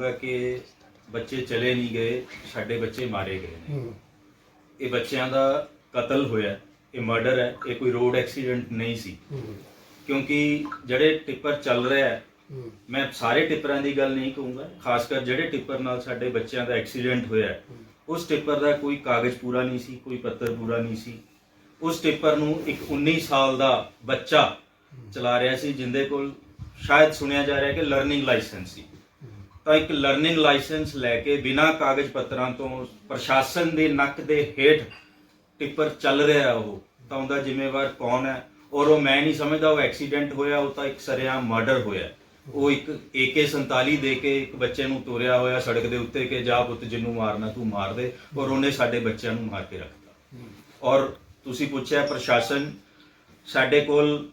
ਕਹੂੰਗਾ ਕਿ ਬੱਚੇ ਚਲੇ ਨਹੀਂ ਗਏ ਸਾਡੇ ਬੱਚੇ ਮਾਰੇ ਗਏ ਨੇ। ਇਹ ਬੱਚਿਆਂ ਦਾ ਕਤਲ ਹੋਇਆ ਇਹ ਮਰਡਰ ਹੈ ਇਹ ਕੋਈ ਰੋਡ ਐਕਸੀਡੈਂਟ ਨਹੀਂ ਸੀ। ਕਿਉਂਕਿ ਜਿਹੜੇ ਟਿੱਪਰ ਚੱਲ ਰਿਹਾ ਹੈ ਮੈਂ ਸਾਰੇ ਟਿੱਪਰਾਂ ਦੀ ਗੱਲ ਨਹੀਂ ਕਹੂੰਗਾ ਖਾਸ ਕਰ ਜਿਹੜੇ ਟਿੱਪਰ ਨਾਲ ਸਾਡੇ ਬੱਚਿਆਂ ਦਾ ਐਕਸੀਡੈਂਟ ਹੋਇਆ ਉਸ ਟਿੱਪਰ ਦਾ ਕੋਈ ਕਾਗਜ਼ ਪੂਰਾ ਨਹੀਂ ਸੀ ਕੋਈ ਪੱਤਰ ਪੂਰਾ ਨਹੀਂ ਸੀ। ਉਸ ਟਿੱਪਰ ਨੂੰ ਇੱਕ 19 ਸਾਲ ਦਾ ਬੱਚਾ ਚਲਾ ਰਿਹਾ ਸੀ ਜਿੰਦੇ ਕੋਲ ਸ਼ਾਇਦ ਸੁਣਿਆ ਜਾ ਰਿਹਾ ਕਿ ਲਰਨਿੰਗ ਲਾਇਸੈਂਸ ਸੀ। ਤਾਂ ਇੱਕ ਲਰਨਿੰਗ ਲਾਇਸੈਂਸ ਲੈ ਕੇ ਬਿਨਾਂ ਕਾਗਜ਼ ਪੱਤਰਾਂ ਤੋਂ ਪ੍ਰਸ਼ਾਸਨ ਦੇ ਨੱਕ ਦੇ ਹੇਠ ਟਿੱਪਰ ਚੱਲ ਰਿਹਾ ਉਹ। ਤਾਂ ਉਹਦਾ ਜ਼ਿੰਮੇਵਾਰ ਕੌਣ ਹੈ? ਔਰ ਉਹ ਮੈਂ ਨਹੀਂ ਸਮਝਦਾ, ਉਹ ਐਕਸੀਡੈਂਟ ਹੋਇਆ, ਉਹ ਤਾਂ ਇੱਕ ਸਰੇਆਮ ਮਰਡਰ ਹੋਇਆ। ਉਹ ਇੱਕ AK47 ਦੇ ਕੇ ਇੱਕ ਬੱਚੇ ਨੂੰ ਤੋਰਿਆ ਹੋਇਆ ਸੜਕ ਦੇ ਉੱਤੇ ਕਿ ਜਾ ਪੁੱਤ ਜਿੰਨੂੰ ਮਾਰਨਾ, ਤੂੰ ਮਾਰ ਦੇ। ਔਰ ਉਹਨੇ ਸਾਡੇ ਬੱਚਿਆਂ ਨੂੰ ਮਾਰ ਕੇ ਰੱਖਤਾ। ਔਰ ਤੁਸੀਂ ਪੁੱਛਿਆ ਪ੍ਰਸ਼ਾਸਨ, ਸਾਡੇ ਕੋਲ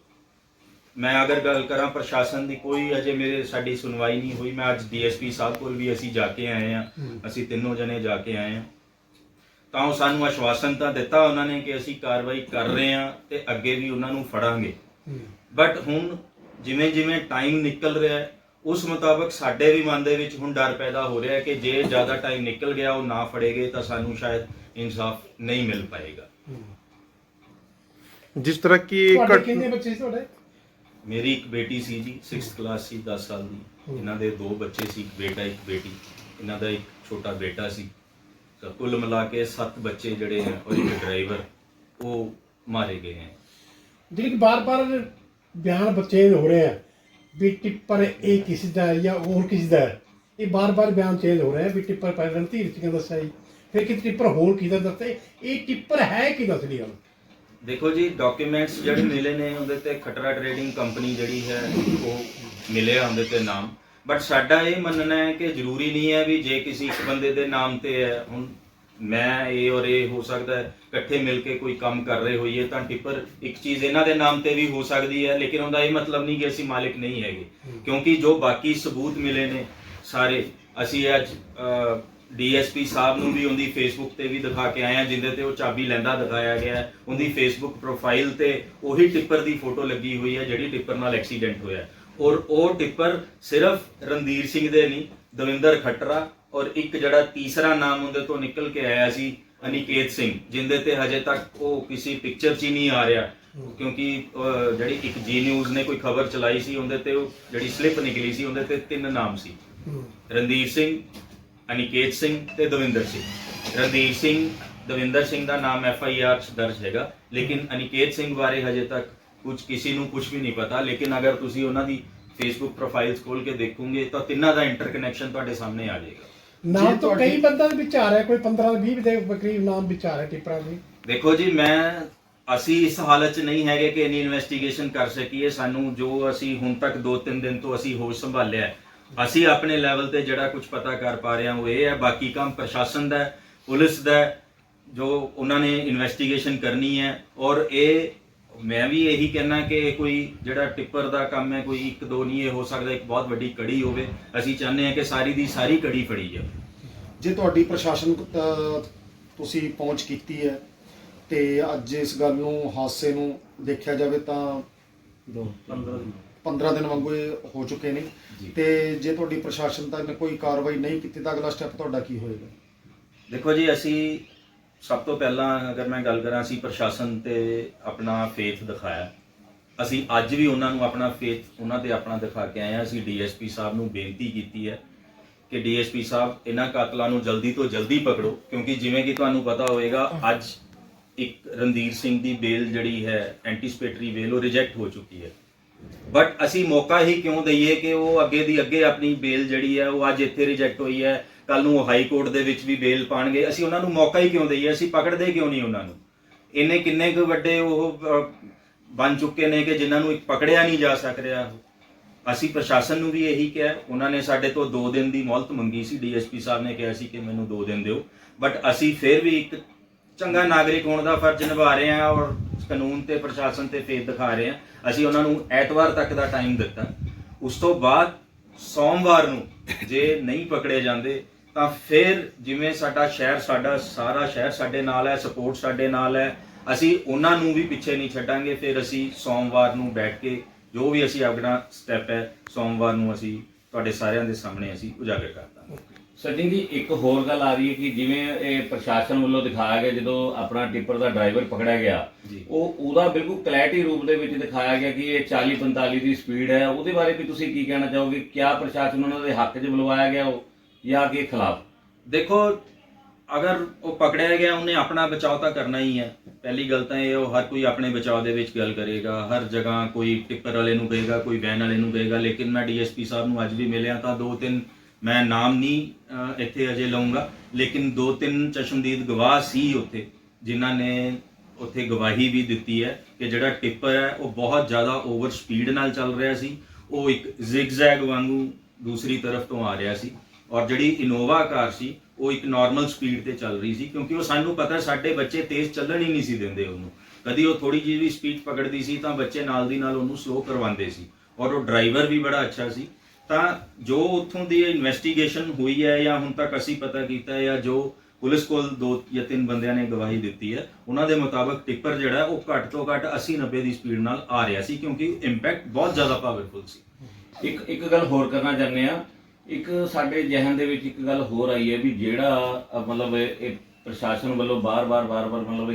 ਮੈਂ ਅਗਰ ਗੱਲ ਕਰਾਂ ਪ੍ਰਸ਼ਾਸਨ ਦੀ ਕੋਈ ਅਜੇ ਮੇਰੇ ਸਾਡੀ ਸੁਣਵਾਈ ਨਹੀਂ ਹੋਈ। ਮੈਂ ਅੱਜ ਡੀਐਸਪੀ ਸਾਹਿਬ ਕੋਲ ਵੀ ਅਸੀਂ ਜਾ ਕੇ ਆਏ ਆ ਅਸੀਂ ਤਿੰਨੋਂ ਜਣੇ ਜਾ ਕੇ ਆਏ ਆ ਤਾਂ ਉਹ ਸਾਨੂੰ ਆਸ਼ਵਾਸਨ ਤਾਂ ਦਿੱਤਾ ਉਹਨਾਂ ਨੇ ਕਿ ਅਸੀਂ ਕਾਰਵਾਈ ਕਰ ਰਹੇ ਆ ਤੇ ਅੱਗੇ ਵੀ ਉਹਨਾਂ ਨੂੰ ਫੜਾਂਗੇ। ਬਟ ਹੁਣ ਜਿਵੇਂ ਜਿਵੇਂ ਟਾਈਮ ਨਿਕਲ ਰਿਹਾ ਹੈ ਉਸ ਮੁਤਾਬਕ ਸਾਡੇ ਵੀ ਮਨ ਦੇ ਵਿੱਚ ਹੁਣ ਡਰ ਪੈਦਾ ਹੋ ਰਿਹਾ ਹੈ ਕਿ ਜੇ ਜ਼ਿਆਦਾ ਟਾਈਮ ਨਿਕਲ ਗਿਆ ਉਹ ਨਾ ਫੜੇਗੇ ਤਾਂ ਸਾਨੂੰ ਸ਼ਾਇਦ ਇਨਸਾਫ ਨਹੀਂ ਮਿਲ ਪਾਏਗਾ। ਜਿਸ ਤਰ੍ਹਾਂ ਕਿ ਤੁਹਾਡੇ ਕਿੰਨੇ ਬੱਚੇ ਸੀ ਤੁਹਾਡੇ? ਮੇਰੀ ਇੱਕ ਬੇਟੀ ਸੀ ਜੀ 6th ਕਲਾਸ ਸੀ 10 ਸਾਲ ਦੀ। ਇਹਨਾਂ ਦੇ ਦੋ ਬੱਚੇ ਸੀ, ਇੱਕ ਬੇਟਾ, ਇੱਕ ਬੇਟੀ। ਇਹਨਾਂ ਦਾ ਇੱਕ ਛੋਟਾ ਬੇਟਾ ਸੀ। ਤਾਂ ਕੁੱਲ ਮਿਲਾ ਕੇ 7 ਬੱਚੇ ਜਿਹੜੇ ਹੈ ਔਰ ਇੱਕ ਡਰਾਈਵਰ ਉਹ ਮਾਰੇ ਗਏ ਹੈ ਜਿਹੜੀ ਕਿ ਬਾਰ-ਬਾਰ ਬਿਆਨ ਬੱਚੇ ਹੋ ਰਹੇ ਆ, ਵੀ ਟਿੱਪਰ ਇਹ ਕਿਸ ਦਾ ਹੈ ਜਾਂ ਹੋਰ ਕਿਸੇ ਦਾ ਹੈ? ਇਹ ਬਾਰ-ਬਾਰ ਬਿਆਨ ਚੇਂਜ ਹੋ ਰਿਹਾ ਆ ਵੀ ਟਿੱਪਰ ਪਹਿਲਾਂ ਰਣਧੀਰ ਸਿੰਘ ਦੱਸਿਆ ਜੀ? ਫਿਰ ਕਿ ਟਿੱਪਰ ਹੋਰ ਕਿਹਦਾ ਦੱਸੇ? ਇਹ ਟਿੱਪਰ ਹੈ ਕੀ ਦੱਸਦੀ ਗੱਲ ਦੇਖੋ ਜੀ ਡਾਕੂਮੈਂਟਸ ਜਿਹੜੇ ਮਿਲੇ ਨੇ ਉਹਦੇ ਤੇ ਖਟਰਾ ਟਰੇਡਿੰਗ ਕੰਪਨੀ ਜਿਹੜੀ ਹੈ ਉਹ ਮਿਲਿਆ ਉਹਦੇ ਤੇ ਨਾਮ। ਬਟ ਸਾਡਾ ਇਹ ਮੰਨਣਾ ਹੈ ਕਿ ਜ਼ਰੂਰੀ ਨਹੀਂ ਹੈ ਵੀ ਜੇ ਕਿਸੇ ਇੱਕ ਬੰਦੇ ਦੇ ਨਾਮ ਤੇ ਹੈ ਹੁਣ ਮੈਂ ਇਹ ਔਰ ਇਹ ਹੋ ਸਕਦਾ ਹੈ ਇਕੱਠੇ ਮਿਲ ਕੇ ਕੋਈ ਕੰਮ ਕਰ ਰਹੇ ਹੋਈਏ ਤਾਂ ਟਿੱਪਰ ਇੱਕ ਚੀਜ਼ ਇਹਨਾਂ ਦੇ ਨਾਮ ਤੇ ਵੀ ਹੋ ਸਕਦੀ ਹੈ ਲੇਕਿਨ ਉਹਦਾ ਇਹ ਮਤਲਬ ਨਹੀਂ ਕਿ ਅਸੀਂ ਮਾਲਿਕ ਨਹੀਂ ਹੈਗੇ। ਕਿਉਂਕਿ ਜੋ ਬਾਕੀ ਸਬੂਤ ਮਿਲੇ ਨੇ ਸਾਰੇ ਅਸੀਂ ਅੱਜ ਡੀਐਸਪੀ ਸਾਹਿਬ ਨੂੰ ਵੀ ਉਹਦੀ ਫੇਸਬੁੱਕ ਤੇ ਵੀ ਦਿਖਾ ਕੇ ਆਏ ਆ ਜਿੰਦੇ ਤੇ ਉਹ ਚਾਬੀ ਲੈਂਦਾ ਦਿਖਾਇਆ ਗਿਆ ਹੈ। ਉਹਦੀ ਫੇਸਬੁੱਕ ਪ੍ਰੋਫਾਈਲ ਤੇ ਉਹੀ ਟਿੱਪਰ ਦੀ ਫੋਟੋ ਲੱਗੀ ਹੋਈ ਹੈ ਜਿਹੜੀ ਟਿੱਪਰ ਨਾਲ ਐਕਸੀਡੈਂਟ ਹੋਇਆ। ਔਰ ਉਹ ਟਿੱਪਰ ਸਿਰਫ ਰਣਧੀਰ ਸਿੰਘ ਦੇ ਨਹੀਂ ਦਵਿੰਦਰ ਖੱਟਰਾ ਔਰ ਇੱਕ ਜਿਹੜਾ ਤੀਸਰਾ ਨਾਮ ਉਹਦੇ ਤੋਂ ਨਿਕਲ ਕੇ ਆਇਆ ਸੀ ਅਨਿਕੇਤ ਸਿੰਘ ਜਿੰਦੇ ਤੇ ਹਜੇ ਤੱਕ ਉਹ ਕਿਸੇ ਪਿਕਚਰ 'ਚ ਹੀ ਨਹੀਂ ਆ ਰਿਹਾ ਕਿਉਂਕਿ ਜਿਹੜੀ ਇੱਕ ਜੀ ਨਿਊਜ਼ ਨੇ ਕੋਈ ਖਬਰ ਚਲਾਈ ਸੀ ਉਹਦੇ ਤੇ ਉਹ ਜਿਹੜੀ ਸਲਿੱਪ ਨਿਕਲੀ ਸੀ ਉਹਦੇ ਤੇ ਤਿੰਨ ਨਾਮ ਸੀ ਰਣਧੀਰ ਸਿੰਘ ਅਨਿਕੇਤ ਸਿੰਘ ਤੇ ਦਵਿੰਦਰ ਸਿੰਘ। ਰਣਧੀਰ ਸਿੰਘ ਦਵਿੰਦਰ ਸਿੰਘ ਦਾ ਨਾਮ ਐਫ ਆਈ ਆਰ ਚ ਦਰਜ ਹੈਗਾ ਲੇਕਿਨ ਅਨਿਕੇਤ ਸਿੰਘ ਬਾਰੇ ਹਜੇ ਤੱਕ ਕੁਝ ਕਿਸੇ ਨੂੰ ਕੁਝ ਵੀ ਨਹੀਂ ਪਤਾ। ਲੇਕਿਨ ਅਗਰ ਤੁਸੀਂ ਉਹਨਾਂ ਦੀ ਫੇਸਬੁੱਕ ਪ੍ਰੋਫਾਈਲਸ ਖੋਲ ਕੇ ਦੇਖੋਗੇ ਤਾਂ ਤਿੰਨਾਂ ਦਾ ਇੰਟਰਕਨੈਕਸ਼ਨ ਤੁਹਾਡੇ ਸਾਹਮਣੇ ਆ ਜਾਏਗਾ। ਨਾਮ ਤਾਂ ਕਈ ਬੰਦਾ ਦੇ ਵਿੱਚ ਆ ਰਿਹਾ ਕੋਈ 15 20 ਦੇ ਕਰੀਬ ਨਾਮ ਵਿੱਚ ਆ ਰਿਹਾ ਟਿੱਪਰਾਂ ਦੇ। ਦੇਖੋ ਜੀ ਮੈਂ ਅਸੀਂ ਇਸ ਹਾਲਤ 'ਚ ਨਹੀਂ ਹੈਗੇ ਕਿ ਇਨੀ ਇਨਵੈਸਟੀਗੇਸ਼ਨ ਕਰ ਸਕੀਏ। ਸਾਨੂੰ ਜੋ ਅਸੀਂ ਹੁਣ ਤੱਕ 2-3 ਦਿਨ ਤੋਂ ਅਸੀਂ ਹੋਸ਼ ਸੰਭਾਲਿਆ ਹੈ। ਅਸੀਂ ਆਪਣੇ ਲੈਵਲ ਤੇ ਜਿਹੜਾ ਕੁਝ ਪਤਾ ਕਰ ਪਾ ਰਹੇ ਹਾਂ ਉਹ ਇਹ ਹੈ ਬਾਕੀ ਕੰਮ ਪ੍ਰਸ਼ਾਸਨ ਦਾ ਹੈ, ਪੁਲਿਸ ਦਾ ਹੈ, ਜੋ ਉਹਨਾਂ ਨੇ ਇਨਵੈਸਟੀਗੇਸ਼ਨ ਕਰਨੀ ਹੈ। ਔਰ ਇਹ ਮੈਂ ਵੀ ਇਹੀ ਕਹਿਣਾ ਕਿ ਇਹ ਕੋਈ ਜਿਹੜਾ ਟਿੱਪਰ ਦਾ ਕੰਮ ਹੈ ਕੋਈ ਇੱਕ ਦੋ ਨਹੀਂ ਇਹ ਹੋ ਸਕਦਾ ਇੱਕ ਬਹੁਤ ਵੱਡੀ ਕੜੀ ਹੋਵੇ। ਅਸੀਂ ਚਾਹੁੰਦੇ ਹਾਂ ਕਿ ਸਾਰੀ ਦੀ ਸਾਰੀ ਕੜੀ ਫੜੀ ਜਾਵੇ। ਜੇ ਤੁਹਾਡੀ ਪ੍ਰਸ਼ਾਸਨ ਅਹ, ਤੁਸੀਂ ਪਹੁੰਚ ਕੀਤੀ ਹੈ ਤੇ ਅੱਜ ਇਸ ਗੱਲ ਨੂੰ ਹਾਦਸੇ ਨੂੰ ਦੇਖਿਆ ਜਾਵੇ ਤਾਂ 15 ਦਿਨ। ਵਾਂਗੂ ਇਹ ਹੋ ਚੁੱਕੇ ਨੇ। ਤੇ ਜੇ ਤੁਹਾਡੀ ਪ੍ਰਸ਼ਾਸਨ ਤਾਂ ਨੇ ਕੋਈ ਕਾਰਵਾਈ ਨਹੀਂ ਕੀਤੀ ਤਾਂ ਅਗਲਾ ਸਟੈਪ ਤੁਹਾਡਾ ਕੀ ਹੋਏਗਾ? ਦੇਖੋ ਜੀ ਅਸੀਂ ਸਭ ਤੋਂ ਪਹਿਲਾਂ ਅਗਰ ਮੈਂ ਗੱਲ ਕਰਾਂ ਅਸੀਂ ਪ੍ਰਸ਼ਾਸਨ ਤੇ ਆਪਣਾ ਫੇਥ ਦਿਖਾਇਆ। ਅਸੀਂ ਅੱਜ ਵੀ ਉਹਨਾਂ ਨੂੰ ਆਪਣਾ ਫੇਥ ਉਹਨਾਂ ਤੇ ਆਪਣਾ ਦਿਖਾ ਕੇ ਆਏ ਹਾਂ। ਅਸੀਂ ਡੀਐਸਪੀ ਸਾਹਿਬ ਨੂੰ ਬੇਨਤੀ ਕੀਤੀ ਹੈ ਕਿ ਡੀਐਸਪੀ ਸਾਹਿਬ ਇਹਨਾਂ ਕਾਤਲਾਂ ਨੂੰ ਜਲਦੀ ਤੋਂ ਜਲਦੀ ਪਕੜੋ ਕਿਉਂਕਿ ਜਿਵੇਂ ਕਿ ਤੁਹਾਨੂੰ ਪਤਾ ਹੋਵੇਗਾ ਅੱਜ ਇੱਕ ਰਣਧੀਰ ਸਿੰਘ ਦੀ ਬੇਲ ਜਿਹੜੀ ਹੈ ਐਂਟੀਸਪੇਟਰੀ ਬੇਲ ਉਹ ਰਿਜੈਕਟ ਹੋ ਚੁੱਕੀ ਹੈ। ਬਟ ਅਸੀਂ ਮੌਕਾ ਹੀ ਕਿਉਂ ਦਈਏ ਕਿ ਉਹ ਅੱਗੇ ਦੀ ਅੱਗੇ ਆਪਣੀ ਬੇਲ ਜਿਹੜੀ ਹੈ, ਉਹ ਅੱਜ ਇੱਥੇ ਰਿਜੈਕਟ ਹੋਈ ਹੈ ਕੱਲ ਨੂੰ ਹਾਈ ਕੋਰਟ ਦੇ ਵਿੱਚ ਵੀ ਬੇਲ ਪਾਣਗੇ। ਅਸੀਂ ਉਹਨਾਂ ਨੂੰ ਮੌਕਾ ਹੀ ਕਿਉਂ ਦਈਏ? ਅਸੀਂ ਪਕੜਦੇ ਕਿਉਂ ਨਹੀਂ ਉਹਨਾਂ ਨੂੰ? ਇੰਨੇ ਕਿੰਨੇ ਕੁ ਵੱਡੇ ਉਹ ਬਣ ਚੁੱਕੇ ਨੇ ਕਿ ਜਿਨ੍ਹਾਂ ਨੂੰ ਇੱਕ ਪਕੜਿਆ ਨਹੀਂ ਜਾ ਸਕ ਰਿਹਾ। ਅਸੀਂ ਪ੍ਰਸ਼ਾਸਨ ਨੂੰ ਵੀ ਇਹੀ ਕਿਹਾ। ਉਹਨਾਂ ਨੇ ਸਾਡੇ ਤੋਂ ਇੱਕ ਦਿਨ ਦੀ ਮੌਲਤ ਮੰਗੀ ਸੀ। ਡੀਐਸਪੀ ਸਾਹਿਬ ਨੇ ਕਿਹਾ ਸੀ ਕਿ ਮੈਨੂੰ 2 ਦਿਨ ਦਿਓ। ਬਟ ਅਸੀਂ ਫਿਰ ਵੀ ਇੱਕ ਚੰਗਾ ਨਾਗਰਿਕ ਹੋਣ ਦਾ ਫਰਜ਼ ਨਿਭਾ ਰਹੇ ਹਾਂ ਔਰ ਕਾਨੂੰਨ ਤੇ ਪ੍ਰਸ਼ਾਸਨ ਤੇ ਫੇਥ ਦਿਖਾ ਰਹੇ ਹਾਂ। ਅਸੀਂ ਉਹਨਾਂ ਨੂੰ ਐਤਵਾਰ ਤੱਕ ਦਾ ਟਾਈਮ ਦਿੱਤਾ। ਉਸ ਤੋਂ ਬਾਅਦ ਸੋਮਵਾਰ ਨੂੰ ਜੇ ਨਹੀਂ ਪਕੜੇ ਜਾਂਦੇ, ਤਾਂ ਫਿਰ ਜਿਵੇਂ ਸਾਡਾ ਸ਼ਹਿਰ ਸਾਡਾ, ਸਾਰਾ ਸ਼ਹਿਰ ਸਾਡੇ ਨਾਲ ਹੈ ਸਪੋਰਟ ਸਾਡੇ ਨਾਲ ਹੈ, ਅਸੀਂ ਉਹਨਾਂ ਨੂੰ ਵੀ ਪਿੱਛੇ ਨਹੀਂ ਛੱਡਾਂਗੇ। ਫਿਰ ਅਸੀਂ ਸੋਮਵਾਰ ਨੂੰ ਬੈਠ ਕੇ ਜੋ ਵੀ ਅਸੀਂ ਆਪਣਾ ਸਟੈਪ ਹੈ, ਸੋਮਵਾਰ ਨੂੰ ਅਸੀਂ ਤੁਹਾਡੇ ਸਾਰਿਆਂ ਦੇ ਸਾਹਮਣੇ ਅਸੀਂ ਉਜਾਗਰ ਕਰਦਾ ਸਚਿਨ ਜੀ ਇੱਕ ਹੋਰ ਗੱਲ ਆ ਰਹੀ ਹੈ ਕਿ ਜਿਵੇਂ ਇਹ ਪ੍ਰਸ਼ਾਸਨ ਵੱਲੋਂ ਦਿਖਾਇਆ ਗਿਆ ਜਦੋਂ ਆਪਣਾ ਟਿੱਪਰ ਦਾ ਡਰਾਈਵਰ ਪਕੜਿਆ ਗਿਆ। ਉਹ ਉਹਦਾ ਬਿਲਕੁਲ ਕਲੈਰਿਟੀ ਰੂਪ ਦੇ ਵਿੱਚ ਦਿਖਾਇਆ ਗਿਆ ਕਿ ਇਹ 40 45 ਦੀ ਸਪੀਡ ਹੈ। ਉਹਦੇ ਬਾਰੇ ਵੀ ਤੁਸੀਂ ਕੀ ਕਹਿਣਾ ਚਾਹੋਗੇ? ਕਿਆ ਪ੍ਰਸ਼ਾਸਨ ਉਹਨਾਂ ਦੇ ਹੱਕ 'ਚ ਬੁਲਵਾਇਆ ਗਿਆ ਉਹ ਜਾਂ ਕਿ ਖਿਲਾਫ? ਦੇਖੋ ਅਗਰ ਉਹ ਪਕੜਿਆ ਗਿਆ ਉਹਨੇ ਆਪਣਾ ਬਚਾਅ ਤਾਂ ਕਰਨਾ ਹੀ ਹੈ। ਪਹਿਲੀ ਗੱਲ ਤਾਂ ਇਹ ਉਹ ਹਰ ਕੋਈ ਆਪਣੇ ਬਚਾਅ ਦੇ ਵਿੱਚ ਗੱਲ ਕਰੇਗਾ। ਹਰ ਜਗ੍ਹਾ ਕੋਈ ਟਿੱਪਰ ਵਾਲੇ ਨੂੰ ਕਹੇਗਾ ਕੋਈ ਵੈਨ ਵਾਲੇ ਨੂੰ ਕਹੇਗਾ। ਲੇਕਿਨ ਮੈਂ ਡੀਐਸਪੀ ਸਾਹਿਬ ਨੂੰ ਅੱਜ ਵੀ ਮਿਲਿਆ ਤਾਂ ਦੋ ਤਿੰਨ ਮੈਂ ਨਾਮ ਨਹੀਂ ਇੱਥੇ ਅਜੇ ਲਵਾਂਗਾ ਲੇਕਿਨ ਦੋ ਤਿੰਨ ਚਸ਼ਮਦੀਦ ਗਵਾਹ ਸੀ ਉੱਥੇ, ਜਿਨ੍ਹਾਂ ਨੇ ਉੱਥੇ ਗਵਾਹੀ ਵੀ ਦਿੱਤੀ ਹੈ ਕਿ ਜਿਹੜਾ ਟਿੱਪਰ ਹੈ, ਉਹ ਬਹੁਤ ਜ਼ਿਆਦਾ ਓਵਰ ਸਪੀਡ ਨਾਲ ਚੱਲ ਰਿਹਾ ਸੀ। ਉਹ ਇੱਕ ਜ਼ਿਗਜ਼ੈਗ ਵਾਂਗੂ ਦੂਸਰੀ ਤਰਫ ਤੋਂ ਆ ਰਿਹਾ ਸੀ ਔਰ ਜਿਹੜੀ ਇਨੋਵਾ ਕਾਰ ਸੀ, ਉਹ ਇੱਕ ਨਾਰਮਲ ਸਪੀਡ ਤੇ ਚੱਲ ਰਹੀ ਸੀ, ਕਿਉਂਕਿ ਉਹ ਸਾਨੂੰ ਪਤਾ ਸਾਡੇ ਬੱਚੇ ਤੇਜ਼ ਚੱਲਣ ਹੀ ਨਹੀਂ ਸੀ ਦਿੰਦੇ ਉਹਨੂੰ। ਕਦੀ ਉਹ ਥੋੜੀ ਜਿਹੀ ਵੀ ਸਪੀਡ ਪਕੜਦੀ ਸੀ, ਤਾਂ ਬੱਚੇ ਨਾਲ ਦੀ ਨਾਲ ਉਹਨੂੰ ਸਲੋ ਕਰਵਾਉਂਦੇ ਸੀ। ਔਰ ਉਹ ਡਰਾਈਵਰ ਵੀ ਬੜਾ ਅੱਛਾ ਸੀ। ਤਾਂ ਜੋ ਉੱਥੋਂ ਦੀ ਇਨਵੈਸਟੀਗੇਸ਼ਨ ਹੋਈ ਹੈ ਜਾਂ ਹੁਣ ਤੱਕ ਅਸੀਂ ਪਤਾ ਕੀਤਾ ਹੈ ਜਾਂ ਜੋ ਪੁਲਿਸ ਕੋਲ ਦੋ ਜਾਂ ਤਿੰਨ ਬੰਦਿਆਂ ਨੇ ਗਵਾਹੀ ਦਿੱਤੀ ਹੈ, ਉਹਨਾਂ ਦੇ ਮੁਤਾਬਕ ਟਿੱਪਰ ਜਿਹੜਾ ਉਹ ਘੱਟ ਤੋਂ ਘੱਟ 80 90 ਦੀ ਸਪੀਡ ਨਾਲ ਆ ਰਿਹਾ ਸੀ ਕਿਉਂਕਿ ਇੰਪੈਕਟ ਬਹੁਤ ਜ਼ਿਆਦਾ ਪਾਵਰਫੁਲ ਸੀ। ਇੱਕ ਇੱਕ ਗੱਲ ਹੋਰ ਕਰਨਾ ਚਾਹੁੰਦੇ ਆ ਇੱਕ ਸਾਡੇ ਜਹਨ ਦੇ ਵਿੱਚ ਇੱਕ ਗੱਲ ਹੋਰ ਆਈ ਹੈ ਵੀ ਜਿਹੜਾ ਮਤਲਬ ਇਹ ਪ੍ਰਸ਼ਾਸਨ ਵੱਲੋਂ ਬਾਰ-ਬਾਰ ਬਾਰ-ਬਾਰ ਮਤਲਬ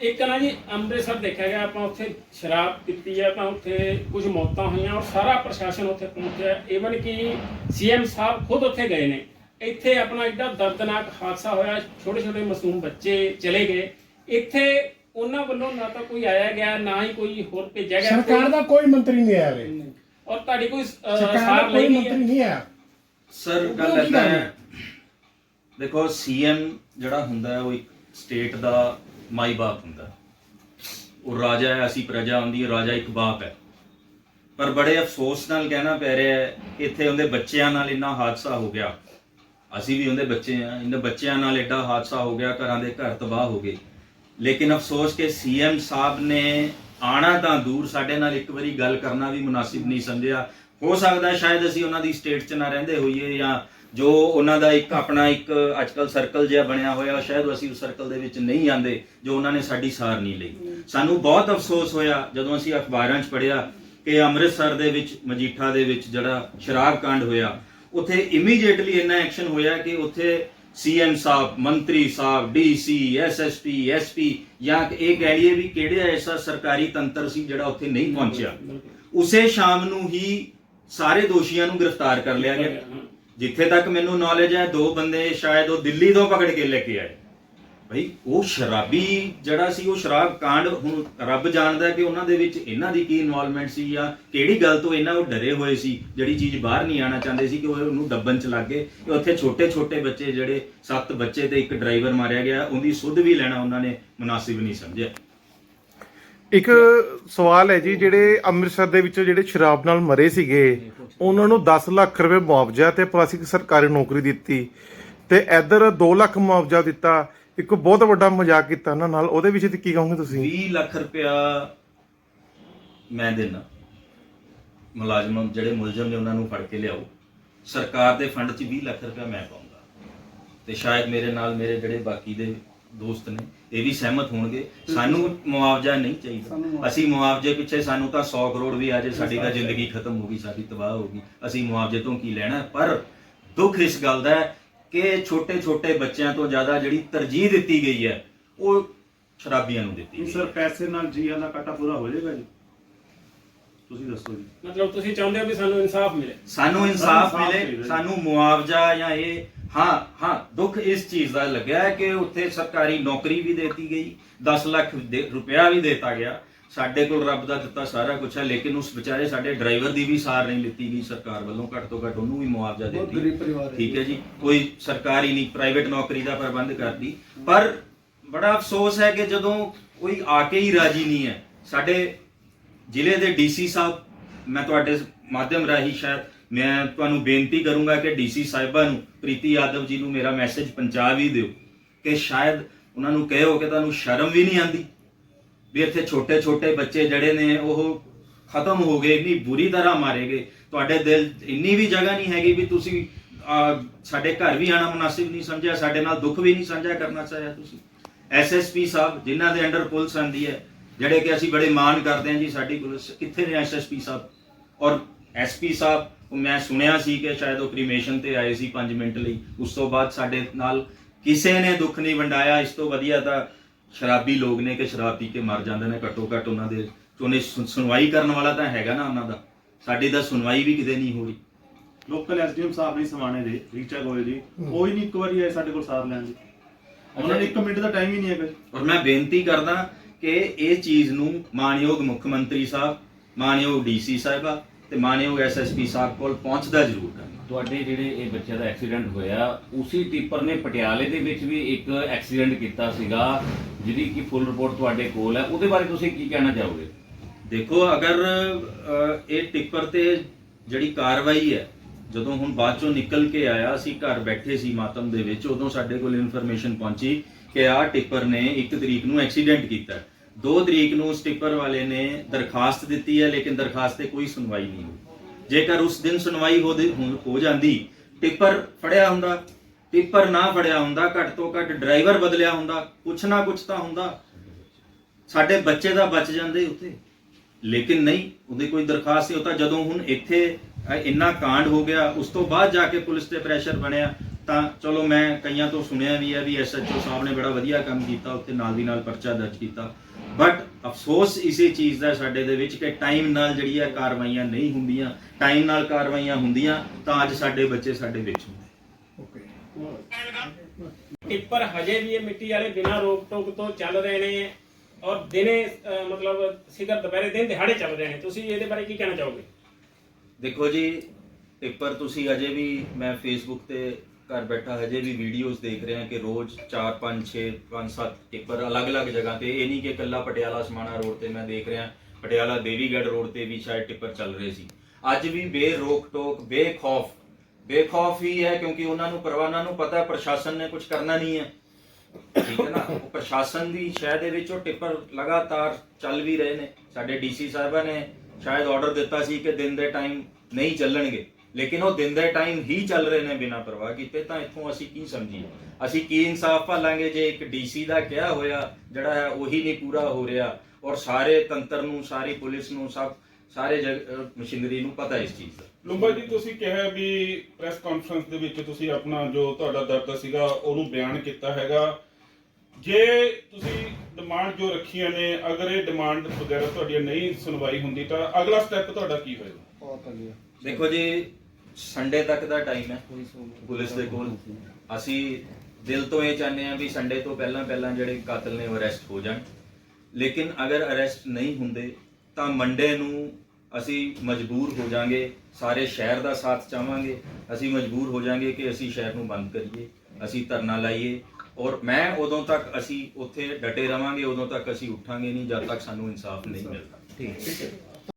ਇੱਕ ਨਾ ਜੀ ਅੰਮ੍ਰਿਤਸਰ ਦੇਖਿਆ ਗਿਆ ਆਪਾਂ ਉੱਥੇ ਸ਼ਰਾਬ ਪੀਤੀ ਹੈ ਤਾਂ ਉੱਥੇ ਕੁਝ ਮੌਤਾਂ ਹੋਈਆਂ ਔਰ ਸਾਰਾ ਪ੍ਰਸ਼ਾਸਨ ਉੱਥੇ ਪਹੁੰਚਿਆ। ਈਵਨ ਕਿ ਸੀਐਮ ਸਾਹਿਬ ਖੁਦ ਉੱਥੇ ਗਏ ਨੇ। ਇੱਥੇ ਆਪਣਾ ਐਡਾ ਦਰਦਨਾਕ ਹਾਦਸਾ ਹੋਇਆ ਛੋਟੇ ਛੋਟੇ ਮਾਸੂਮ ਬੱਚੇ ਚਲੇ ਗਏ। ਇੱਥੇ ਉਹਨਾਂ ਵੱਲੋਂ ਨਾ ਤਾਂ ਕੋਈ ਆਇਆ ਗਿਆ ਨਾ ਹੀ ਕੋਈ ਹੋਰ ਭੇਜਿਆ ਗਿਆ। ਸਰਕਾਰ ਦਾ ਕੋਈ ਮੰਤਰੀ ਨਹੀਂ ਆਇਆ ਰੇ ਔਰ ਤੁਹਾਡੀ ਕੋਈ ਸਰਕਾਰ ਦਾ ਸਾਰ ਕੋਈ ਲਈ ਮੰਤਰੀ ਨਹੀਂ ਆਇਆ। ਸਰ ਗੱਲ ਹੈ। ਦੇਖੋ ਸੀਐਮ ਜਿਹੜਾ ਹੁੰਦਾ ਹੈ ਉਹ ਇੱਕ ਸਟੇਟ ਦਾ ਮਾਈ ਬਾਪ ਹੁੰਦਾ। ਉਹ ਰਾਜਾ ਹੈ, ਅਸੀਂ ਪ੍ਰਜਾ ਹੁੰਦੀ ਹੈ, ਰਾਜਾ ਇੱਕ ਬਾਪ ਹੈ। ਪਰ ਬੜੇ ਅਫਸੋਸ ਨਾਲ ਕਹਿਣਾ ਪੈ ਰਿਹਾ ਹੈ ਇੱਥੇ ਉਹਦੇ ਬੱਚਿਆਂ ਨਾਲ ਇੰਨਾ ਹਾਦਸਾ ਹੋ ਗਿਆ। ਅਸੀਂ ਵੀ ਉਹਦੇ ਬੱਚੇ ਆ ਇਹਨਾਂ ਬੱਚਿਆਂ ਨਾਲ ਐਡਾ ਹਾਦਸਾ ਹੋ ਗਿਆ, ਘਰਾਂ ਦੇ ਘਰ ਤਬਾਹ ਹੋ ਗਏ। ਲੇਕਿਨ ਅਫਸੋਸ ਕਿ ਸੀਐਮ ਸਾਹਿਬ ਨੇ ਆਣਾ ਤਾਂ ਦੂਰ, ਸਾਡੇ ਨਾਲ ਇੱਕ ਵਾਰੀ ਗੱਲ ਕਰਨਾ ਵੀ ਮੁਨਾਸਿਬ ਨਹੀਂ ਸਮਝਿਆ। ਹੋ ਸਕਦਾ ਸ਼ਾਇਦ ਅਸੀਂ ਉਹਨਾਂ ਦੀ ਸਟੇਟ 'ਚ ਨਾ ਰਹਿੰਦੇ ਹੋਈਏ ਜਾਂ ਜੋ ਉਹਨਾਂ ਦਾ ਇੱਕ ਆਪਣਾ ਇੱਕ ਅੱਜਕੱਲ ਸਰਕਲ ਜਿਹਾ ਬਣਿਆ ਹੋਇਆ ਸ਼ਾਇਦ ਅਸੀਂ ਉਸ ਸਰਕਲ ਦੇ ਵਿੱਚ ਨਹੀਂ ਆਂਦੇ ਜੋ ਉਹਨਾਂ ਨੇ ਸਾਡੀ ਸਾਰ ਨਹੀਂ ਲਈ। ਸਾਨੂੰ ਬਹੁਤ ਅਫਸੋਸ ਹੋਇਆ ਜਦੋਂ ਅਸੀਂ ਅਖਬਾਰਾਂ 'ਚ ਪੜ੍ਹਿਆ ਕਿ ਅੰਮ੍ਰਿਤਸਰ ਦੇ ਵਿੱਚ ਮਜੀਠਾ ਦੇ ਵਿੱਚ ਜਿਹੜਾ ਸ਼ਰਾਬ ਕਾਂਡ ਹੋਇਆ ਉੱਥੇ ਇਮੀਡੀਏਟਲੀ ਇੰਨਾ ਐਕਸ਼ਨ ਹੋਇਆ ਕਿ ਉੱਥੇ ਸੀਐਮ ਸਾਹਿਬ ਮੰਤਰੀ ਸਾਹਿਬ ਡੀਸੀ ਐਸਐਸਪੀ ਐਸਪੀ ਜਾਂ ਇਹ ਕਹਿ ਲਈਏ ਵੀ ਕਿਹੜਾ ਐਸਾ ਸਰਕਾਰੀ ਤੰਤਰ ਸੀ ਜਿਹੜਾ ਉੱਥੇ ਨਹੀਂ ਪਹੁੰਚਿਆ। ਉਸੇ ਸ਼ਾਮ ਨੂੰ ਹੀ ਸਾਰੇ ਦੋਸ਼ੀਆਂ ਨੂੰ ਗ੍ਰਿਫਤਾਰ ਕਰ ਲਿਆ ਗਿਆ। ਜਿੱਥੇ ਤੱਕ ਮੈਨੂੰ ਨੌਲੇਜ ਹੈ, ਦੋ ਬੰਦੇ ਸ਼ਾਇਦ ਉਹ ਦਿੱਲੀ ਤੋਂ ਪਕੜ ਕੇ ਲੈ ਕੇ ਆਏ। ਭਾਈ ਉਹ ਸ਼ਰਾਬੀ ਜਿਹੜਾ ਸੀ, ਉਹ ਸ਼ਰਾਬ ਕਾਂਡ ਹੁਣ ਰੱਬ ਜਾਣਦਾ ਕਿ ਉਹਨਾਂ ਦੇ ਵਿੱਚ ਇਹਨਾਂ ਦੀ ਕੀ ਇਨਵੋਲਵਮੈਂਟ ਸੀ ਜਾਂ ਕਿਹੜੀ ਗੱਲ ਤੋਂ ਇਹਨਾਂ ਉਹ ਡਰੇ ਹੋਏ ਸੀ, ਜਿਹੜੀ ਚੀਜ਼ ਬਾਹਰ ਨਹੀਂ ਆਣਾ ਚਾਹੁੰਦੇ ਸੀ ਕਿ ਉਹ ਉਹਨੂੰ ਦੱਬਣ ਚ ਲੱਗ ਗਏ ਕਿ ਉੱਥੇ ਛੋਟੇ ਛੋਟੇ ਬੱਚੇ ਜਿਹੜੇ ਸੱਤ ਬੱਚੇ ਤੇ ਇੱਕ ਡਰਾਈਵਰ ਮਾਰਿਆ ਗਿਆ, ਉਹਦੀ ਸੁੱਧ ਵੀ ਲੈਣਾ ਉਹਨਾਂ ਨੇ, ਮੁਨਾਸਿਬ ਨਹੀਂ ਸਮਝਿਆ। ਇੱਕ ਸਵਾਲ ਹੈ ਜੀ, ਜਿਹੜੇ ਅੰਮ੍ਰਿਤਸਰ ਦੇ ਵਿੱਚ ਜਿਹੜੇ ਸ਼ਰਾਬ ਨਾਲ ਮਰੇ ਸੀਗੇ, ਉਹਨਾਂ ਨੂੰ 10 ਲੱਖ ਰੁਪਏ ਮੁਆਵਜ਼ਾ ਤੇ ਪਲੱਸ ਇੱਕ ਸਰਕਾਰੀ ਨੌਕਰੀ ਦਿੱਤੀ ਤੇ ਇੱਧਰ 2 ਲੱਖ ਮੁਆਵਜ਼ਾ ਦਿੱਤਾ, ਇੱਕ ਬਹੁਤ ਵੱਡਾ ਮਜ਼ਾਕ ਕੀਤਾ ਉਹਨਾਂ ਨਾਲ, ਉਹਦੇ ਵਿੱਚ ਕੀ ਕਹੋਗੇ ਤੁਸੀਂ? 20 ਲੱਖ ਰੁਪਇਆ ਮੈਂ ਦੇਣਾ ਮੁਲਾਜ਼ਮ ਜਿਹੜੇ ਮੁਲਜ਼ਮ ਨੇ ਉਹਨਾਂ ਨੂੰ ਫੜ ਕੇ ਲਿਆਓ। ਸਰਕਾਰ ਦੇ ਫੰਡ 'ਚ 20 ਲੱਖ ਰੁਪਇਆ ਮੈਂ ਪਾਉਂਗਾ ਤੇ ਸ਼ਾਇਦ ਮੇਰੇ ਨਾਲ ਮੇਰੇ ਜਿਹੜੇ ਬਾਕੀ ਦੇ ਦੋਸਤ ਨੇ ਇਹ ਵੀ ਸਹਿਮਤ ਹੋਣਗੇ। ਸਾਨੂੰ ਮੁਆਵਜ਼ਾ ਨਹੀਂ ਚਾਹੀਦਾ। ਅਸੀਂ ਮੁਆਵਜ਼ੇ ਪਿੱਛੇ ਸਾਨੂੰ ਤਾਂ 100 ਕਰੋੜ ਵੀ ਆ ਜੇ ਸਾਡੀ ਤਾਂ ਜ਼ਿੰਦਗੀ ਖਤਮ ਹੋ ਗਈ ਸਾਡੀ ਤਬਾਹ ਹੋ ਗਈ। ਅਸੀਂ ਮੁਆਵਜ਼ੇ ਤੋਂ ਕੀ ਲੈਣਾ? ਪਰ ਦੁੱਖ ਇਸ ਗੱਲ ਦਾ ਹੈ ਕਿ ਛੋਟੇ ਛੋਟੇ ਬੱਚਿਆਂ ਤੋਂ ਜ਼ਿਆਦਾ ਜਿਹੜੀ ਤਰਜੀਹ ਦਿੱਤੀ ਗਈ ਹੈ ਉਹ ਸ਼ਰਾਬੀਆਂ ਨੂੰ ਦਿੱਤੀ ਸਰ ਪੈਸੇ ਨਾਲ ਜੀਆਂ ਦਾ ਕਾਟਾ ਪੂਰਾ ਹੋ ਜਾਏਗਾ ਜੀ। ਤੁਸੀਂ ਦੱਸੋ ਜੀ। ਮਤਲਬ ਤੁਸੀਂ ਚਾਹੁੰਦੇ ਹੋ ਵੀ ਸਾਨੂੰ ਇਨਸਾਫ ਮਿਲੇ? ਸਾਨੂੰ ਇਨਸਾਫ ਇਨਸਾਫ ਮਿਲੇ ਚਾਹੀਦਾ ਜੀ। ਸਾਨੂੰ ਮੁਆਵਜ਼ਾ ਜਾਂ ਇਹ ਹਾਂ ਹਾਂ ਦੁੱਖ ਇਸ ਚੀਜ਼ ਦਾ ਲੱਗਿਆ ਹੈ ਕਿ ਉੱਥੇ ਸਰਕਾਰੀ ਨੌਕਰੀ ਵੀ ਦੇਤੀ ਗਈ 10 ਲੱਖ ਦੇ- ਰੁਪਇਆ ਵੀ ਦੇਤਾ ਗਿਆ। ਸਾਡੇ ਕੋਲ ਰੱਬ ਦਾ ਦਿੱਤਾ ਸਾਰਾ ਕੁਝ ਹੈ ਲੇਕਿਨ ਉਸ ਵਿਚਾਰੇ ਸਾਡੇ ਡਰਾਈਵਰ ਦੀ ਵੀ ਸਾਰ ਨਹੀਂ ਲਿੱਤੀ ਗਈ ਸਰਕਾਰ ਵੱਲੋਂ ਘੱਟ ਤੋਂ ਘੱਟ ਉਹਨੂੰ ਵੀ ਮੁਆਵਜ਼ਾ ਦਿੱਤੀ। ਠੀਕ ਹੈ ਜੀ। ਕੋਈ ਸਰਕਾਰੀ ਨਹੀਂ ਪ੍ਰਾਈਵੇਟ ਨੌਕਰੀ ਦਾ ਪ੍ਰਬੰਧ ਕਰਦੀ। ਪਰ ਬੜਾ ਅਫਸੋਸ ਹੈ ਕਿ ਜਦੋਂ ਕੋਈ ਆ ਕੇ ਹੀ ਰਾਜੀ ਨਹੀਂ ਹੈ ਸਾਡੇ ਜ਼ਿਲ੍ਹੇ ਦੇ ਡੀਸੀ ਸਾਹਿਬ, ਮੈਂ ਤੁਹਾਡੇ ਮਾਧਿਅਮ ਰਾਹੀਂ ਸ਼ਾਇਦ ਮੈਂ ਤੁਹਾਨੂੰ ਬੇਨਤੀ ਕਰੂੰਗਾ ਕਿ ਡੀਸੀ ਸਾਹਿਬਾਂ ਨੂੰ, ਪ੍ਰੀਤੀ ਯਾਦਵ ਜੀ ਨੂੰ ਮੇਰਾ ਮੈਸੇਜ ਪਹੁੰਚਾ ਵੀ ਦਿਓ ਕਿ ਸ਼ਾਇਦ ਉਹਨਾਂ ਨੂੰ ਕਹੋ ਕਿ ਤੁਹਾਨੂੰ ਸ਼ਰਮ ਵੀ ਨਹੀਂ ਆਂਦੀ ਵੀ ਇੱਥੇ ਛੋਟੇ ਛੋਟੇ ਬੱਚੇ ਜਿਹੜੇ ਨੇ ਉਹ ਖਤਮ ਹੋ ਗਏ, ਇੰਨੀ ਬੁਰੀ ਤਰ੍ਹਾਂ ਮਾਰੇ ਗਏ। ਤੁਹਾਡੇ ਦਿਲ ਇੰਨੀ ਵੀ ਜਗ੍ਹਾ ਨਹੀਂ ਹੈਗੀ ਵੀ ਤੁਸੀਂ ਸਾਡੇ ਘਰ ਵੀ ਆਣਾ ਮੁਨਾਸਿਬ ਨਹੀਂ ਸਮਝਿਆ, ਸਾਡੇ ਨਾਲ ਦੁੱਖ ਵੀ ਨਹੀਂ ਸਾਂਝਾ ਕਰਨਾ ਚਾਹਿਆ ਤੁਸੀਂ। ਐਸਐਸਪੀ ਸਾਹਿਬ, ਜਿਨ੍ਹਾਂ ਦੇ ਅੰਡਰ ਪੁਲਿਸ ਆਂਦੀ ਹੈ ਜਿਹੜੇ ਕਿ ਅਸੀਂ ਬੜੇ ਮਾਣ ਕਰਦੇ ਹਾਂ ਜੀ ਸਾਡੀ ਪੁਲਿਸ ਕਿੱਥੇ ਨੇ ਐਸਐਸਪੀ ਸਾਹਿਬ? ਔਰ ਐਸਪੀ ਸਾਹਿਬ ਮੈਂ ਸੁਣਿਆ ਸੀ ਕਿ ਸ਼ਾਇਦ ਉਹ ਕ੍ਰੀਮੇਸ਼ਨ ਤੇ ਆਏ ਸੀ 5 ਮਿੰਟ ਲਈ। ਉਸ ਤੋਂ ਬਾਅਦ ਸਾਡੇ ਨਾਲ ਕਿਸੇ ਨੇ ਦੁੱਖ ਨਹੀਂ ਵੰਡਾਇਆ। ਇਸ ਤੋਂ ਵਧੀਆ ਤਾਂ ਸ਼ਰਾਬੀ ਲੋਕ ਨੇ ਕਿ ਸ਼ਰਾਬ ਪੀ ਕੇ ਮਰ ਜਾਂਦੇ ਨੇ। ਘੱਟੋ ਘੱਟ ਉਹਨਾਂ ਦੇ ਉਹਨੇ ਸੁਣਵਾਈ ਕਰਨ ਵਾਲਾ ਤਾਂ ਹੈਗਾ ਨਾ ਉਹਨਾਂ ਦਾ। ਸਾਡੀ ਤਾਂ ਸੁਣਵਾਈ ਵੀ ਕਿਤੇ ਨਹੀਂ ਹੋ ਰਹੀ ਲੋਕਲ ਐਸਡੀਐਮ ਸਾਹਿਬ ਨਹੀਂ ਸਮਾਣੇ ਦੇ ਰੀਚਾ ਗੋਇਲ ਜੀ। ਕੋਈ ਨਹੀਂ ਇੱਕ ਵਾਰੀ ਆਏ ਸਾਡੇ ਕੋਲ ਸਾਥ ਲੈਣ ਜੀ। ਉਹਨਾਂ ਨੇ 1 ਮਿੰਟ ਦਾ ਟਾਈਮ ਹੀ ਨਹੀਂ ਹੈਗਾ। ਔਰ ਮੈਂ ਬੇਨਤੀ ਕਰਦਾ ਕਿ ਇਹ ਚੀਜ਼ ਨੂੰ ਮਾਨਯੋਗ ਮੁੱਖ ਮੰਤਰੀ ਸਾਹਿਬ ਮਾਨਯੋਗ ਡੀਸੀ ਸਾਹਿਬਾ ਤੇ ਮਾਨਯੋਗ ਐਸਐਸਪੀ ਸਾਹਿਬ ਕੋਲ ਪਹੁੰਚਦਾ ਜ਼ਰੂਰ ਕਰਨਾ। ਤੁਹਾਡੇ ਜਿਹੜੇ ਇਹ ਬੱਚੇ ਦਾ ਐਕਸੀਡੈਂਟ ਹੋਇਆ ਉਸੇ ਟਿੱਪਰ ਨੇ ਪਟਿਆਲੇ ਦੇ ਵਿੱਚ ਵੀ ਇੱਕ ਐਕਸੀਡੈਂਟ ਕੀਤਾ ਸੀਗਾ ਜਿਹਦੀ ਕਿ ਫੁੱਲ ਰਿਪੋਰਟ ਤੁਹਾਡੇ ਕੋਲ ਹੈ। ਉਹਦੇ ਬਾਰੇ ਤੁਸੀਂ ਕੀ ਕਹਿਣਾ ਚਾਹੋਗੇ? ਦੇਖੋ ਅਗਰ ਇਹ ਟਿੱਪਰ ਤੇ ਜਿਹੜੀ ਕਾਰਵਾਈ ਹੈ ਜਦੋਂ ਹੁਣ ਬਾਅਦ ਚੋਂ ਨਿਕਲ ਕੇ ਆਇਆ ਅਸੀਂ ਘਰ ਬੈਠੇ ਸੀ ਮਾਤਮ ਦੇ ਵਿੱਚ ਉਦੋਂ ਸਾਡੇ ਕੋਲ ਇਨਫੋਰਮੇਸ਼ਨ ਪਹੁੰਚੀ। ਕਿ ਆਹ ਟਿੱਪਰ ਨੇ 1 ਤਰੀਕ ਨੂੰ ਐਕਸੀਡੈਂਟ ਕੀਤਾ। ਹੈ। 2 ਤਰੀਕ ਨੂੰ ਉਸ ਟਿੱਪਰ ਵਾਲੇ ਨੇ ਦਰਖਾਸਤ ਦਿੱਤੀ ਹੈ, ਲੇਕਿਨ ਦਰਖਾਸਤ ਤੇ ਕੋਈ ਸੁਣਵਾਈ ਨਹੀਂ ਹੋਈ। ਜੇਕਰ ਉਸ ਦਿਨ ਸੁਣਵਾਈ ਹੋ ਜਾਂਦੀ, ਟਿੱਪਰ ਫੜਿਆ ਹੁੰਦਾ, ਟਿੱਪਰ ਨਾ ਫੜਿਆ ਹੁੰਦਾ, ਘੱਟ ਤੋਂ ਘੱਟ ਡਰਾਈਵਰ ਬਦਲਿਆ ਹੁੰਦਾ, ਕੁਛ ਨਾ ਕੁਛ ਤਾਂ ਹੁੰਦਾ। ਸਾਡੇ ਬੱਚੇ ਦਾ ਬਚ ਜਾਂਦੇ ਉੱਥੇ। ਲੇਕਿਨ ਨਹੀਂ, ਉਹਦੀ ਕੋਈ ਦਰਖਾਸਤ ਨਹੀਂ। ਉਹ ਤਾਂ ਜਦੋਂ ਹੁਣ ਇੱਥੇ ਇੰਨਾ ਕਾਂਡ ਹੋ ਗਿਆ, ਉਸ ਤੋਂ ਬਾਅਦ ਜਾ ਕੇ ਪੁਲਿਸ ਤੇ ਪ੍ਰੈਸ਼ਰ ਬਣਿਆ। ਤਾਂ ਚਲੋ ਮੈਂ ਕਈਆਂ ਤੋਂ ਸੁਣਿਆ ਵੀ ਹੈ ਵੀ ਐਸਐਚਓ ਸਾਹਿਬ ਨੇ ਬੜਾ ਵਧੀਆ ਕੰਮ ਕੀਤਾ ਉੱਥੇ ਨਾਲ ਦੀ ਨਾਲ ਪਰਚਾ ਦਰਜ ਕੀਤਾ। ਬਟ ਅਫਸੋਸ ਇਸੇ ਚੀਜ਼ ਦਾ ਸਾਡੇ ਦੇ ਵਿੱਚ ਕਿ ਟਾਈਮ ਨਾਲ ਜਿਹੜੀ ਹੈ ਕਾਰਵਾਈਆਂ ਨਹੀਂ ਹੁੰਦੀਆਂ ਟਾਈਮ ਨਾਲ ਕਾਰਵਾਈਆਂ ਹੁੰਦੀਆਂ ਤਾਂ ਅੱਜ ਸਾਡੇ ਬੱਚੇ ਸਾਡੇ ਵਿੱਚ ਹੁੰਦੇ। ਟਿੱਪਰ ਹਜੇ ਵੀ ਇਹ ਮਿੱਟੀ ਵਾਲੇ ਬਿਨਾਂ ਰੋਕ ਟੋਕ ਤੋਂ ਚੱਲ ਰਹੇ ਨੇ ਔਰ ਦਿਨੇ ਮਤਲਬ ਸਿਖਰ ਦੁਪਹਿਰੇ ਦਿਨ ਦਿਹਾੜੇ ਚੱਲ ਰਹੇ ਨੇ। ਤੁਸੀਂ ਇਹਦੇ ਬਾਰੇ ਕੀ ਕਹਿਣਾ ਚਾਹੋਗੇ? ਦੇਖੋ ਜੀ ਟਿੱਪਰ ਤੁਸੀਂ ਅਜੇ ਵੀ ਮੈਂ ਫੇਸਬੁੱਕ ਤੇ ਘਰ ਬੈਠਾ ਹਜੇ ਵੀ ਵੀਡੀਓਜ਼ ਦੇਖ ਰਿਹਾ ਕਿ ਰੋਜ਼ 4 5 6 5 7 ਟਿੱਪਰ ਅਲੱਗ-ਅਲੱਗ ਜਗ੍ਹਾ ਤੇ। ਇਹ ਨਹੀਂ ਕਿ ਇਕੱਲਾ ਪਟਿਆਲਾ ਸਮਾਣਾ ਰੋਡ ਤੇ ਮੈਂ ਦੇਖ ਰਿਹਾ, ਪਟਿਆਲਾ ਦੇਵੀਗੜ੍ਹ ਰੋਡ ਤੇ ਵੀ ਸ਼ਾਇਦ ਟਿੱਪਰ ਚੱਲ ਰਹੇ ਸੀ। ਅੱਜ ਵੀ ਬੇਰੋਕ ਟੋਕ ਬੇਖੌਫ ਬੇਖੌਫ ਹੀ ਹੈ ਕਿਉਂਕਿ ਉਹਨਾਂ ਨੂੰ ਪਰਵਾਨਾ ਨੂੰ ਪਤਾ ਪ੍ਰਸ਼ਾਸਨ ਨੇ ਕੁਝ ਕਰਨਾ ਨਹੀਂ ਹੈ। ਠੀਕ ਹੈ ਨਾ? ਉਹ ਪ੍ਰਸ਼ਾਸਨ ਦੀ ਸ਼ਹਿ ਦੇ ਵਿੱਚ ਉਹ ਟਿੱਪਰ ਲਗਾਤਾਰ ਚੱਲ ਵੀ ਰਹੇ ਨੇ। ਸਾਡੇ ਡੀਸੀ ਸਾਹਿਬਾਂ ਨੇ ਸ਼ਾਇਦ ਆਰਡਰ ਦਿੱਤਾ ਸੀ ਕਿ ਦਿਨ ਦੇ ਟਾਈਮ ਨਹੀਂ ਚੱਲਣਗੇ। ਲੇਕਿਨ ਉਹ ਦਿਨ ਦੇ ਟਾਈਮ ਹੀ ਚੱਲ ਰਹੇ ਨੇ ਬਿਨਾਂ ਪਰਵਾਹ ਕੀਤੇ ਤਾਂ ਇੱਥੋਂ ਅਸੀਂ ਕੀ ਸਮਝੀਏ? ਅਸੀਂ ਕੀ ਇਨਸਾਫ ਭਾਲਾਂਗੇ ਜੇ ਇੱਕ ਡੀਸੀ ਦਾ ਕਿਹਾ ਹੋਇਆ ਜਿਹੜਾ ਹੈ ਉਹੀ ਨਹੀਂ ਪੂਰਾ ਹੋ ਰਿਹਾ? ਔਰ ਸਾਰੇ ਤੰਤਰ ਨੂੰ ਸਾਰੀ ਪੁਲਿਸ ਨੂੰ ਸਭ ਸਾਰੇ ਮਸ਼ੀਨਰੀ ਨੂੰ ਪਤਾ ਇਸ ਚੀਜ਼ ਦਾ। ਲੁੰਬਾ ਜੀ ਤੁਸੀਂ ਕਿਹਾ ਵੀ ਪ੍ਰੈਸ ਕਾਨਫਰੰਸ ਦੇ ਵਿੱਚ ਤੁਸੀਂ ਆਪਣਾ ਜੋ ਤੁਹਾਡਾ ਦਰਦ ਸੀਗਾ ਉਹਨੂੰ ਬਿਆਨ ਕੀਤਾ ਹੈਗਾ। ਜੇ ਤੁਸੀਂ ਡਿਮਾਂਡ ਜੋ ਰੱਖੀਆਂ ਨੇ ਅਗਰ ਇਹ ਡਿਮਾਂਡ ਵਗੈਰਾ ਤੁਹਾਡੀ ਨਹੀਂ ਸੁਣਵਾਈ ਹੁੰਦੀ ਤਾਂ ਅਗਲਾ ਸਟੈਪ ਤੁਹਾਡਾ ਕੀ ਹੋਏਗਾ? ਦੇਖੋ ਜੀ ਸੰਡੇ ਤੱਕ ਦਾ ਟਾਈਮ ਹੈ। ਪੁਲਿਸ ਦੇ ਕੋਲ। ਅਸੀਂ ਦਿਲ ਤੋਂ ਇਹ ਚਾਹੁੰਦੇ ਹਾਂ ਵੀ ਸੰਡੇ ਤੋਂ ਪਹਿਲਾਂ ਪਹਿਲਾਂ ਜਿਹੜੇ ਕਾਤਲ ਨੇ ਉਹ ਅਰੈਸਟ ਹੋ ਜਾਣ। ਲੇਕਿਨ ਅਗਰ ਅਰੈਸਟ ਨਹੀਂ ਹੁੰਦੇ, ਤਾਂ ਮੰਡੇ ਨੂੰ ਅਸੀਂ ਮਜਬੂਰ ਹੋ ਜਾਾਂਗੇ। ਸਾਰੇ ਸ਼ਹਿਰ ਦਾ ਸਾਥ ਚਾਹਾਂਗੇ। ਅਸੀਂ ਮਜਬੂਰ ਹੋ ਜਾਾਂਗੇ ਕਿ ਅਸੀਂ ਸ਼ਹਿਰ ਨੂੰ ਬੰਦ ਕਰੀਏ। ਅਸੀਂ ਧਰਨਾ ਲਾਈਏ। ਔਰ ਮੈਂ ਉਦੋਂ ਤੱਕ ਅਸੀਂ ਉੱਥੇ ਡਟੇ ਰਵਾਂਗੇ, ਉਦੋਂ ਤੱਕ ਅਸੀਂ ਉੱਠਾਂਗੇ ਨਹੀਂ, ਜਦ ਤੱਕ ਸਾਨੂੰ ਇਨਸਾਫ ਨਹੀਂ ਮਿਲਦਾ। ਠੀਕ ਹੈ।